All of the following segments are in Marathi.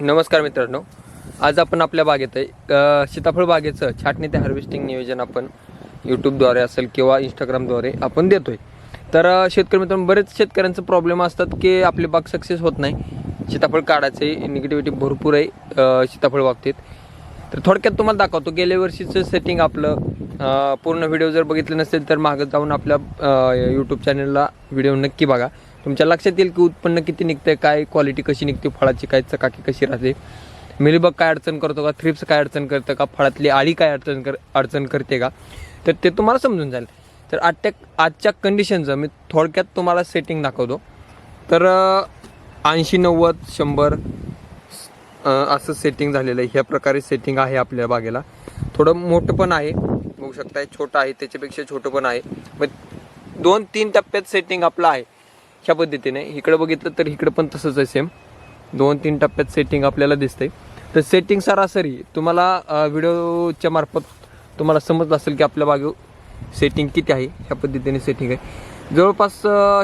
नमस्कार मित्रांनो. आज आपण आपल्या बागेत आहे. सीताफळ बागेचं छाटणी ते हार्वेस्टिंग नियोजन आपण यूट्यूबद्वारे असेल किंवा इंस्टाग्रामद्वारे आपण देतो आहे तर शेतकरी मित्रांनो बरेच शेतकऱ्यांचं प्रॉब्लेम असतात की आपली बाग सक्सेस होत नाही. सीताफळ काढायचे निगेटिव्हिटी भरपूर आहे सीताफळ बाबतीत. तर थोडक्यात तुम्हाला दाखवतो गेल्या वर्षीचं सेटिंग आपलं. पूर्ण व्हिडिओ जर बघितले नसेल तर मागं जाऊन आपल्या यूट्यूब चॅनलला व्हिडिओ नक्की बघा. तुमच्या लक्षात येईल की उत्पन्न किती निघतंय काय क्वालिटी कशी निघते फळाची काय चकाकी कशी राहते. मिलीबग काय अडचण करतो का थ्रिप्स काय अडचण करतं का फळातली आळी काय अडचण कर अडचण करते का. तर ते तुम्हाला समजून जाईल. तर आजच्या आजच्या कंडिशनचं मी थोडक्यात तुम्हाला सेटिंग दाखवतो. तर ऐंशी नव्वद शंभर असं सेटिंग झालेलं आहे. ह्या प्रकारे सेटिंग आहे आपल्या बागेला. थोडं मोठं पण आहे. बघू शकताय छोटं आहे त्याच्यापेक्षा छोटं पण आहे. पण दोन तीन टप्प्यात सेटिंग आपलं आहे. ह्या पद्धतीने. इकडं बघितलं तर इकडं पण तसंच आहे सेम दोन तीन टप्प्यात सेटिंग आपल्याला दिसते तर सेटिंग सरासरी तुम्हाला व्हिडिओच्या मार्फत तुम्हाला समजलं असेल की आपल्या बागे सेटिंग किती आहे ह्या पद्धतीने सेटिंग आहे. जवळपास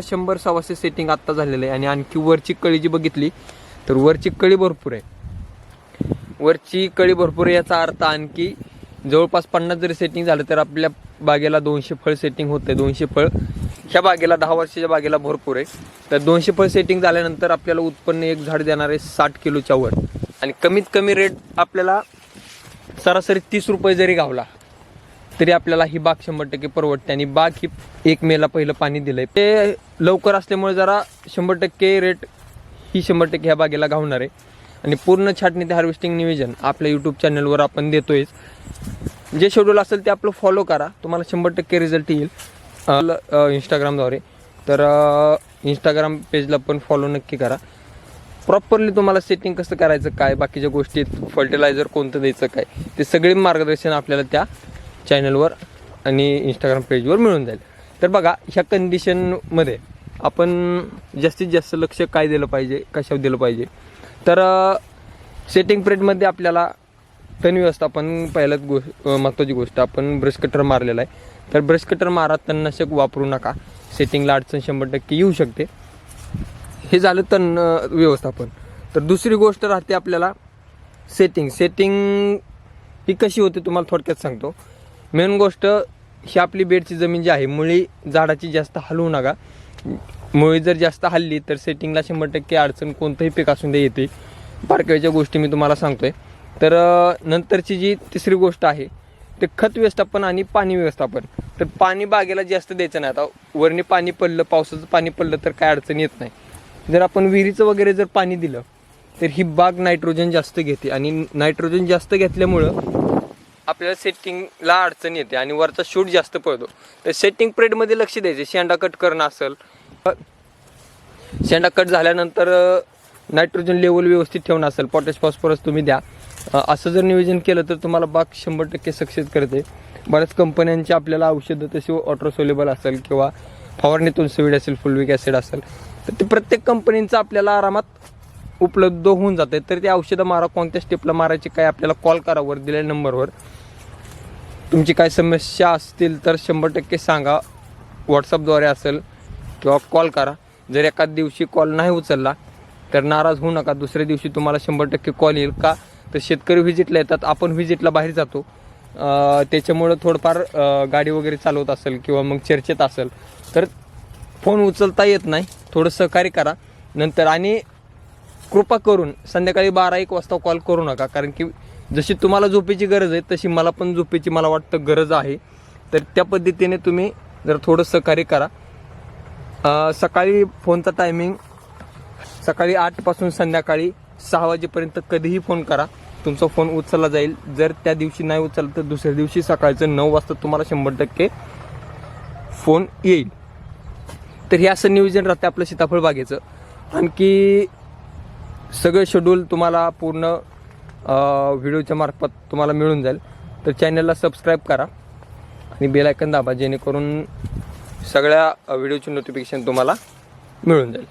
शंभर सव्वाशे सेटिंग आत्ता झालेलं आहे आणि आणखी वरची कळी जी बघितली तर वरची कळी भरपूर आहे. वरची कळी भरपूर आहे याचा अर्थ आणखी जवळपास पन्नास जरी सेटिंग झालं तर आपल्या बागेला दोनशे फळ सेटिंग होतं दोनशे फळ. ह्या बागेला दहा वर्षाच्या बागेला भरपूर आहे. तर दोनशे फळ सेटिंग झाल्यानंतर आपल्याला उत्पन्न एक झाड देणार आहे साठ किलोच्या वर. आणि कमीत कमी रेट आपल्याला सरासरी तीस रुपये जरी गावला तरी आपल्याला ही बाग शंभर टक्के परवडते. आणि बाग ही एक मेला पहिलं पाणी दिलंय. ते लवकर असल्यामुळे जरा शंभर टक्के रेट ही शंभर टक्के ह्या बागेला घावणार आहे. आणि पूर्ण छाटणी ते हार्वेस्टिंग नियोजन आपल्या यूट्यूब चॅनलवर आपण देतोय जे शेड्यूल असेल ते आपलं फॉलो करा. तुम्हाला शंभर टक्के रिझल्ट येईल. इंस्टाग्रामद्वारे तर इंस्टाग्राम पेजला पण फॉलो नक्की करा. प्रॉपरली तुम्हाला सेटिंग कसं करायचं काय बाकीच्या गोष्टी फर्टिलायझर कोणतं द्यायचं काय? ते सगळे मार्गदर्शन आपल्याला त्या चॅनलवर आणि इंस्टाग्राम पेजवर मिळून जाईल. तर बघा ह्या कंडिशनमध्ये आपण जास्तीत जास्त लक्ष काय दिलं पाहिजे कशावर दिलं पाहिजे? तर सेटिंग पिरियडमध्ये आपल्याला तण व्यवस्थापन पहिल्याच गो महत्त्वाची गोष्ट. आपण ब्रश कटर मारलेला आहे. तर ब्रश कटर मारा तणनाशक वापरू नका. सेटिंगला अडचण शंभर टक्के येऊ शकते. हे झालं तण व्यवस्थापन. तर दुसरी गोष्ट राहते आपल्याला सेटिंग सेटिंग ही कशी होते तुम्हाला थोडक्यात सांगतो. मेन गोष्ट ही आपली बेडची जमीन जी आहे मुळी झाडाची जास्त हलवू नका. मुळी जर जास्त हल्ली तर सेटिंगला शंभर टक्के अडचण कोणतंही पीक असून दे येते. बारकाईच्या गोष्टी मी तुम्हाला सांगतो आहे तर नंतरची जी तिसरी गोष्ट आहे ते खत व्यवस्थापन आणि पाणी व्यवस्थापन. तर पाणी बागेला जास्त द्यायचं नाही. आता वरणी पाणी पडलं पावसाचं पाणी पडलं तर काय अडचण येत नाही. जर आपण विहिरीचं वगैरे जर पाणी दिलं तर ही बाग नायट्रोजन जास्त घेते. आणि नायट्रोजन जास्त घेतल्यामुळं आपल्याला सेटिंगला अडचण येते आणि वरचा शूट जास्त पडतो. तर सेटिंग प्रेडमध्ये लक्ष द्यायचे. शेंडा कट करणं असेल शेंडा कट झाल्यानंतर नायट्रोजन लेवल व्यवस्थित ठेवणं असेल. पॉटॅश फॉस्फरस तुम्ही द्या. असं जर नियोजन केलं तर तुम्हाला बाग शंभर टक्के सक्सेस करते. बऱ्याच कंपन्यांची आपल्याला औषधं तशी ऑट्रोसोलेबल असेल किंवा फवारणीतून सुविड असेल फुलविक ॲसिड असेल तर ते प्रत्येक कंपनीचं आपल्याला आरामात उपलब्ध होऊन जाते. तर ते औषधं मारा कोणत्या स्टेपला मारायची काय आपल्याला कॉल करा वर दिलेल्या नंबरवर. तुमची काय समस्या असतील तर शंभर टक्के सांगा. व्हॉट्सअपद्वारे असेल किंवा कॉल करा. जर एखाद दिवशी कॉल नाही उचलला तर नाराज होऊ नका. दुसऱ्या दिवशी तुम्हाला शंभर टक्के कॉल येईल का? तर शेतकरी व्हिजिटला येतात. आपण व्हिजिटला बाहेर जातो. त्याच्यामुळं थोडंफार गाडी वगैरे चालवत असेल किंवा मग चर्चेत असेल तर फोन उचलता येत नाही. थोडं सहकार्य करा. नंतर आणि कृपा करून संध्याकाळी बारा एक वाजता कॉल करू नका. कारण की जशी तुम्हाला झोपेची गरज आहे तशी मला पण झोपेची मला वाटतं गरज आहे. तर त्या पद्धतीने तुम्ही जर थोडं सहकार्य करा. सकाळी फोनचा टायमिंग सकाळी आठपासून संध्याकाळी सहा वाजेपर्यंत कधीही फोन करा. तुमचा फोन उचलला जाईल. जर त्या दिवशी नाही उचलला तर दुसऱ्या दिवशी सकाळचं नऊ वाजता तुम्हाला शंभर टक्के फोन येईल. तर हे असं नियोजन राहते आपलं सीताफळ बागेचं. आणखी सगळं शेड्यूल तुम्हाला पूर्ण व्हिडिओच्या मार्फत तुम्हाला मिळून जाईल. तर चॅनलला सबस्क्राईब करा आणि बेलायकन दाबा जेणेकरून सगळ्या व्हिडिओची नोटिफिकेशन तुम्हाला मिळून जाईल.